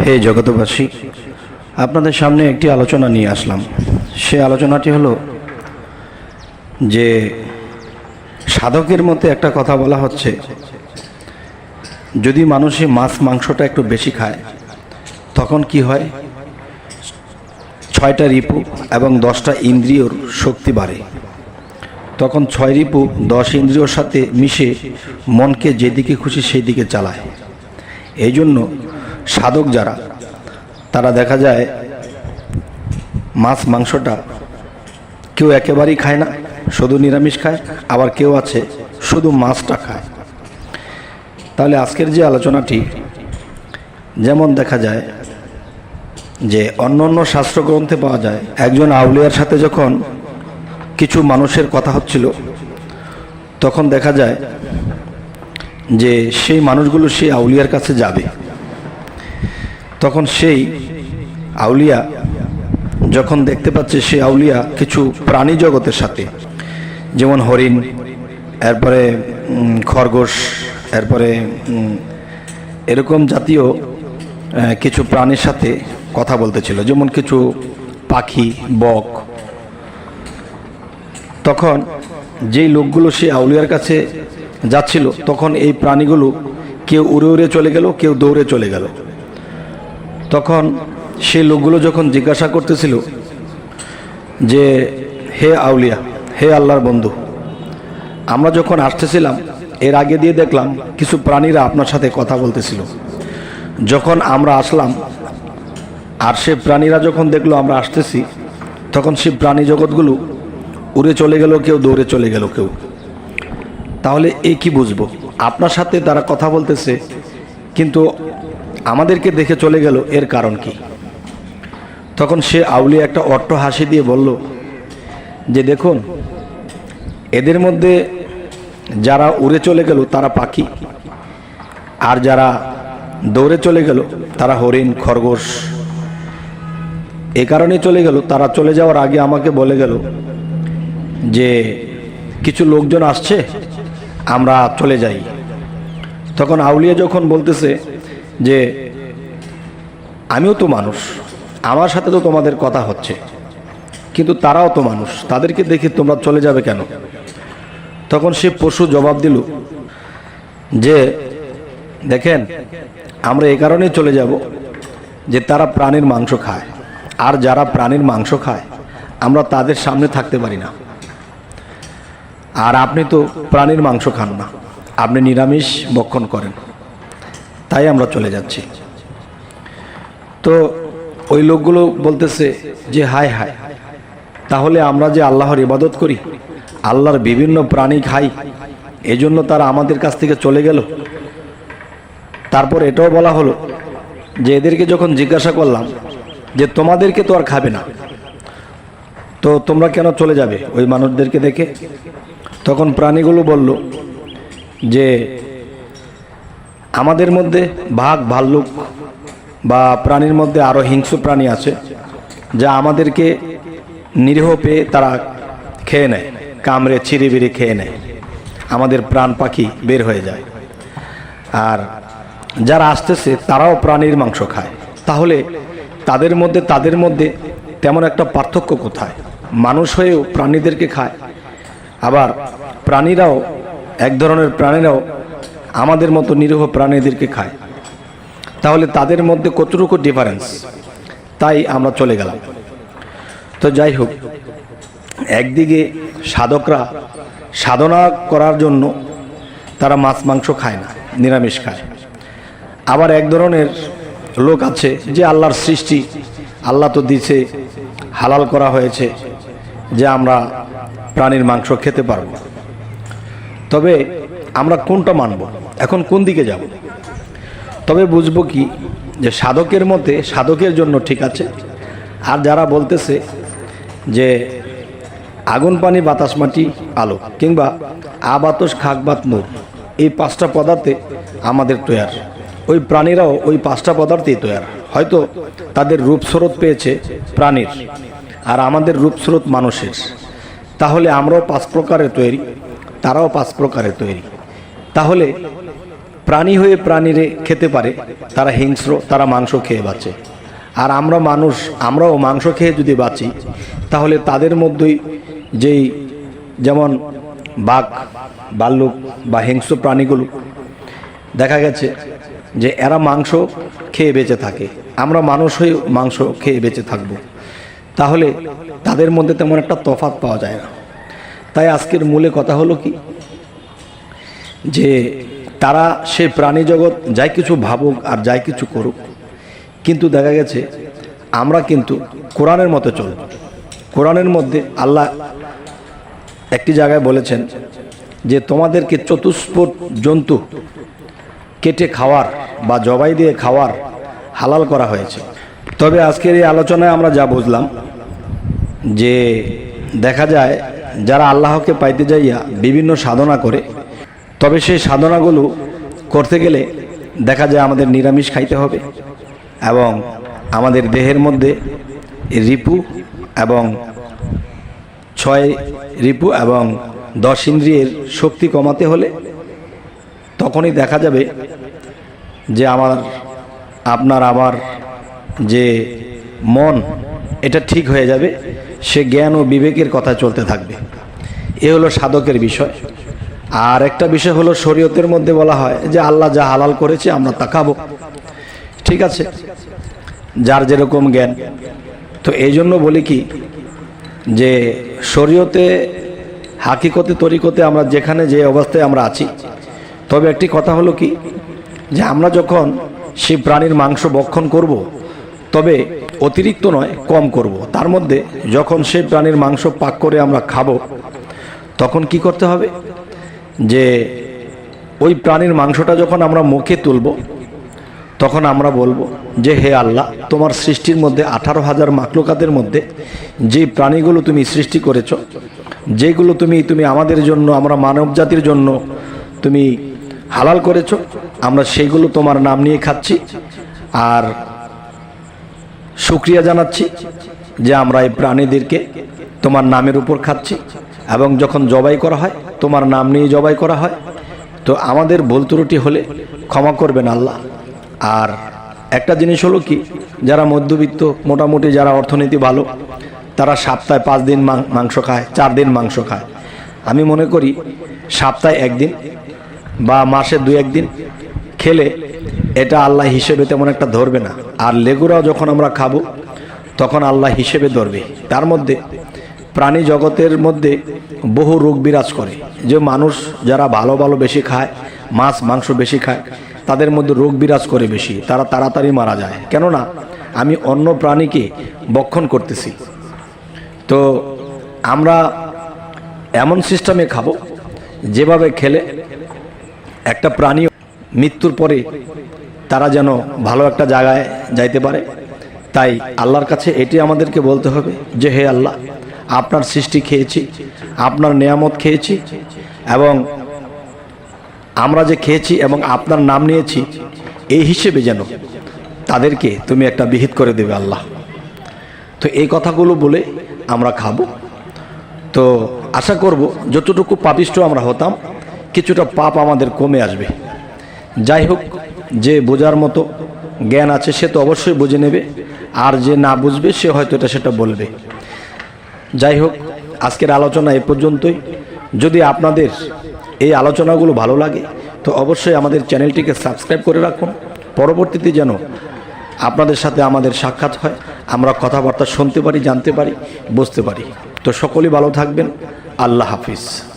হে জগতবাসী আপনাদের সামনে একটি আলোচনা নিয়ে আসলাম। সে আলোচনাটি হলো যে সাধকের মধ্যে একটা কথা বলা হচ্ছে, যদি মানুষে মাছ মাংসটা একটু বেশি খায়, তখন কি হয়? ছয়টা রিপু এবং দশটা ইন্দ্রিয়র শক্তি বাড়ে। তখন ছয় রিপু দশ ইন্দ্রিয়র সাথে মিশে মনকে যেদিকে খুশি সেই দিকে চালায়। এই জন্য সাধক যারা, তারা দেখা যায় মাছ, মাংসটা কেউ একেবারেই খায় না, শুধু নিরামিষ খায়, আবার কেউ আছে শুধু মাছটা খায়। তাহলে আজকের যে আলোচনাটি, যেমন দেখা যায় যে অন্য অন্য শাস্ত্রগ্রন্থে পাওয়া যায়, একজন আউলিয়ার সাথে যখন কিছু মানুষের কথা হচ্ছিল, তখন দেখা যায় যে সেই মানুষগুলো সেই আউলিয়ার কাছে যাবে। তখন সেই আউলিয়া, যখন দেখতে পাচ্ছে সেই আউলিয়া কিছু প্রাণী জগতের সাথে, যেমন হরিণ, এরপরে খরগোশ, এরপরে এরকম জাতীয় কিছু প্রাণীর সাথে কথা বলতেছিল, যেমন কিছু পাখি, বক। তখন যেই লোকগুলো সেই আউলিয়ার কাছে যাচ্ছিল, তখন এই প্রাণীগুলো কেউ উড়ে উড়ে চলে গেল, কেউ দৌড়ে চলে গেল। তখন সেই লোকগুলো যখন জিজ্ঞাসা করতেছিল যে, হে আউলিয়া, হে আল্লাহর বন্ধু, আমরা যখন আসতেছিলাম, এর আগে দিয়ে দেখলাম কিছু প্রাণীরা আপনার সাথে কথা বলতেছিল। যখন আমরা আসলাম, আর সে প্রাণীরা যখন দেখল আমরা আসতেছি, তখন সে প্রাণী জগৎগুলো উড়ে চলে গেল কেউ, দৌড়ে চলে গেল কেউ। তাহলে এ কি বুঝব? আপনার সাথে তারা কথা বলতেছে, কিন্তু আমাদেরকে দেখে চলে গেল এর কারণ কি? তখন সে আউলি একটা অট্ট হাসি দিয়ে বলল, যে দেখুন, এদের মধ্যে যারা উড়ে চলে গেল তারা পাখি, আর যারা দৌড়ে চলে গেল তারা হরিণ, খরগোশ। এ কারণে চলে গেল, তারা চলে যাওয়ার আগে আমাকে বলে গেল যে, কিছু লোকজন আসছে, আমরা চলে যাই। তখন আউলিয়া যখন বলতেছে যে আমিও তো মানুষ, আমার সাথে তো তোমাদের কথা হচ্ছে, কিন্তু তারাও তো মানুষ, তাদেরকে দেখে তোমরা চলে যাবে কেন? তখন সে পশু জবাব দিল, যে দেখেন, আমরা এ কারণেই চলে যাব যে তারা প্রাণীর মাংস খায়, আর যারা প্রাণীর মাংস খায়, আমরা তাদের সামনে থাকতে পারি না। আর আপনি তো প্রাণীর মাংস খান না, আপনি নিরামিষ বক্ষণ করেন। তাই আমরা চলে যাচ্ছি। তো ওই লোকগুলো বলতেছে যে, হায় হায়, তাহলে আমরা যে আল্লাহর ইবাদত করি, আল্লাহর বিভিন্ন প্রাণী খাই, এজন্য তারা আমাদের কাছ থেকে চলে গেল। তারপর এটাও বলা হলো যে, এদেরকে যখন জিজ্ঞাসা করলাম যে, তোমাদেরকে তো আর খাবে না, তো তোমরা কেন চলে যাবে? ওই মানুষদেরকে দেখে তখন প্রাণীগুলো বলল যে আমাদের মধ্যে বাঘ, ভাল্লুক বা প্রাণীর মধ্যে আরও হিংস্র প্রাণী আছে, যা আমাদেরকে নিরীহ পেয়ে তারা খেয়ে নেয়, কামড়ে ছিঁড়ে বিড়ে খেয়ে নেয়। আমাদের প্রাণ পাখি বের হয়ে যায়। আর যারা আসতেছে, তারাও প্রাণীর মাংস খায়। তাহলে তাদের মধ্যে তাদের মধ্যে তেমন একটা পার্থক্য কোথায়? মানুষ হয়েও প্রাণীদেরকে খায়, আবার প্রাণীরাও, এক ধরনের প্রাণীরাও আমাদের মতো নিরীহ প্রাণীদেরকে খায়। তাহলে তাদের মধ্যে কতটুকু ডিফারেন্স তাই আমরা চলে গেলাম। তো যাই হোক, একদিকে সাধকরা সাধনা করার জন্য তারা মাছ, মাংস খায় না, নিরামিষ খায়। আবার এক ধরনের লোক আছে যে আল্লাহর সৃষ্টি, আল্লাহ তো দিছে, হালাল করা হয়েছে যে আমরা প্রাণীর মাংস খেতে পারব। তবে আমরা কোনটা মানব? এখন কোন দিকে যাব? তবে বুঝব কি, যে সাধকের মতে সাধকের জন্য ঠিক আছে। আর যারা বলতেছে যে আগুন, পানি, বাতাস, মাটি, আলো কিংবা আবাতস খাকবাত নূর, এই পাঁচটা পদার্থে আমাদের তৈয়ার। ওই প্রাণীরাও ওই পাঁচটা পদার্থেই তৈয়ার। হয়তো তাদের রূপস্রোত পেয়েছে প্রাণীর, আর আমাদের রূপস্রোত মানুষের। তাহলে আমরাও পাঁচ প্রকারের তৈরি, তারাও পাঁচ প্রকারের তৈরি। তাহলে প্রাণী হয়ে প্রাণীরে খেতে পারে, তারা হিংস্র, তারা মাংস খেয়ে বাঁচে। আর আমরা মানুষ, আমরাও মাংস খেয়ে যদি বাঁচি, তাহলে তাদের মধ্যেই যেই যেমন বাঘ, বাল্লুক বা হিংস্র প্রাণীগুলো, দেখা গেছে যে এরা মাংস খেয়ে বেঁচে থাকে। আমরা মানুষ হয়ে মাংস খেয়ে বেঁচে থাকব। তাহলে তাদের মধ্যে তেমন একটা তফাৎ পাওয়া যায় না। তাই আজকের মূলে কথা হলো কি? যে তারা সে প্রাণী জগৎ যাই কিছু ভাবুক আর যাই কিছু করুক। কিন্তু দেখা গেছে, আমরা কিন্তু কোরআনের মতো চলব। কোরআনের মধ্যে আল্লাহ একটি জায়গায় বলেছেন যে, তোমাদেরকে চতুষ্পদ জন্তু কেটে খাওয়ার বা জবাই দিয়ে খাওয়ার হালাল করা হয়েছে। তবে আজকের এই আলোচনায় আমরা যা বুঝলাম যে দেখা যায়, যারা আল্লাহকে পাইতে যাইয়া বিভিন্ন সাধনা করে তবে সেই সাধনাগুলো করতে গেলে দেখা যায় আমাদের নিরামিষ খাইতে হবে এবং আমাদের দেহের মধ্যে রিপু এবং ছয় রিপু এবং দশ ইন্দ্রিয়ের শক্তি কমাতে হলে তখনই দেখা যাবে যে আমার, আপনার আমার যে মন, এটা ঠিক হয়ে যাবে, সে জ্ঞান ও বিবেকের কথা চলতে থাকবে। এ হলো সাধকের বিষয়। আর একটা বিষয় হলো শরীয়তের মধ্যে বলা হয় যে আল্লাহ যা হালাল করেছে আমরা তা খাব। ঠিক আছে? যার যেরকম জ্ঞান। তো এই জন্য বলি কি, যে শরীয়তে, হাকিকতে, তরিকতে আমরা যেখানে যে অবস্থায় আমরা আছি, তবে একটি কথা হলো কি, যে আমরা যখন সেই প্রাণীর মাংস বক্ষণ করব, তবে অতিরিক্ত নয়, কম করব। তার মধ্যে যখন সেই প্রাণীর মাংস পাক করে আমরা খাব, তখন কি করতে হবে? যে ওই প্রাণীর মাংসটা যখন আমরা মুখে তুলব, তখন আমরা বলব যে, হে আল্লাহ, তোমার সৃষ্টির মধ্যে আঠারো হাজার মাকলুকাতের মধ্যে যে প্রাণীগুলো তুমি সৃষ্টি করেছ, যেগুলো তুমি তুমি আমাদের জন্য, আমরা মানব জাতির জন্য তুমি হালাল করেছ, আমরা সেইগুলো তোমার নাম নিয়ে খাচ্ছি আর শুক্রিয়া জানাচ্ছি যে আমরা এই প্রাণীদেরকে তোমার নামের উপর খাচ্ছি এবং যখন জবাই করা হয় তোমার নাম নিয়ে জবাই করা হয়? তো আমাদের ভুল ত্রুটি হলে ক্ষমা করবেন আল্লাহ। আর একটা জিনিস হলো কি, যারা মধ্যবিত্ত, মোটামুটি যারা অর্থনীতি ভালো, তারা সপ্তাহে পাঁচ দিন মাংস খায়, চার দিন মাংস খায়। আমি মনে করি, সপ্তাহে একদিন বা মাসে দু একদিন খেলে এটা আল্লাহ হিসেবে তেমন একটা ধরবে না। আর লেগুরাও যখন আমরা খাব, তখন আল্লাহ হিসেবে ধরবে। তার মধ্যে প্রাণী জগতের মধ্যে বহু রোগ বিরাজ করে। যে মানুষ যারা ভালো ভালো বেশি খায়, মাছ, মাংস বেশি খায়, তাদের মধ্যে রোগ বিরাজ করে বেশি। তারা তাড়াতাড়ি মারা যায়। কেননা আমি অন্য প্রাণীকে বক্ষণ করতেছি। তো আমরা এমন সিস্টেমে খাব, যেভাবে খেলে একটা প্রাণী মৃত্যুর পরে তারা যেন ভালো একটা জায়গায় যাইতে পারে। তাই আল্লাহর কাছে এটি আমাদেরকে বলতে হবে যে, হে আল্লাহ আপনার সৃষ্টি খেয়েছি, আপনার নেয়ামত খেয়েছি, এবং আমরা যে খেয়েছি এবং আপনার নাম নিয়েছি, এই হিসেবে যেন তাদেরকে তুমি একটা বিহিত করে দেবে আল্লাহ। তো এই কথাগুলো বলে আমরা খাব। তো আশা করব যতটুকু পাপিষ্ট আমরা হতাম, কিছুটা পাপ আমাদের কমে আসবে। যাই হোক, যে বোঝার মতো জ্ঞান আছে, সে তো অবশ্যই বুঝে নেবে। আর যে না বুঝবে, সে হয়তো এটা সেটা বলবে। যাই হোক, আজকের আলোচনা এ পর্যন্তই। যদি আপনাদের এই আলোচনাগুলো ভালো লাগে, তো অবশ্যই আমাদের চ্যানেলটিকে সাবস্ক্রাইব করে রাখুন। পরবর্তীতে যেন আপনাদের সাথে আমাদের সাক্ষাৎ হয়, আমরা কথাবার্তা শুনতে পারি, জানতে পারি, বুঝতে পারি। তো সকলেই ভালো থাকবেন। আল্লাহ হাফিজ।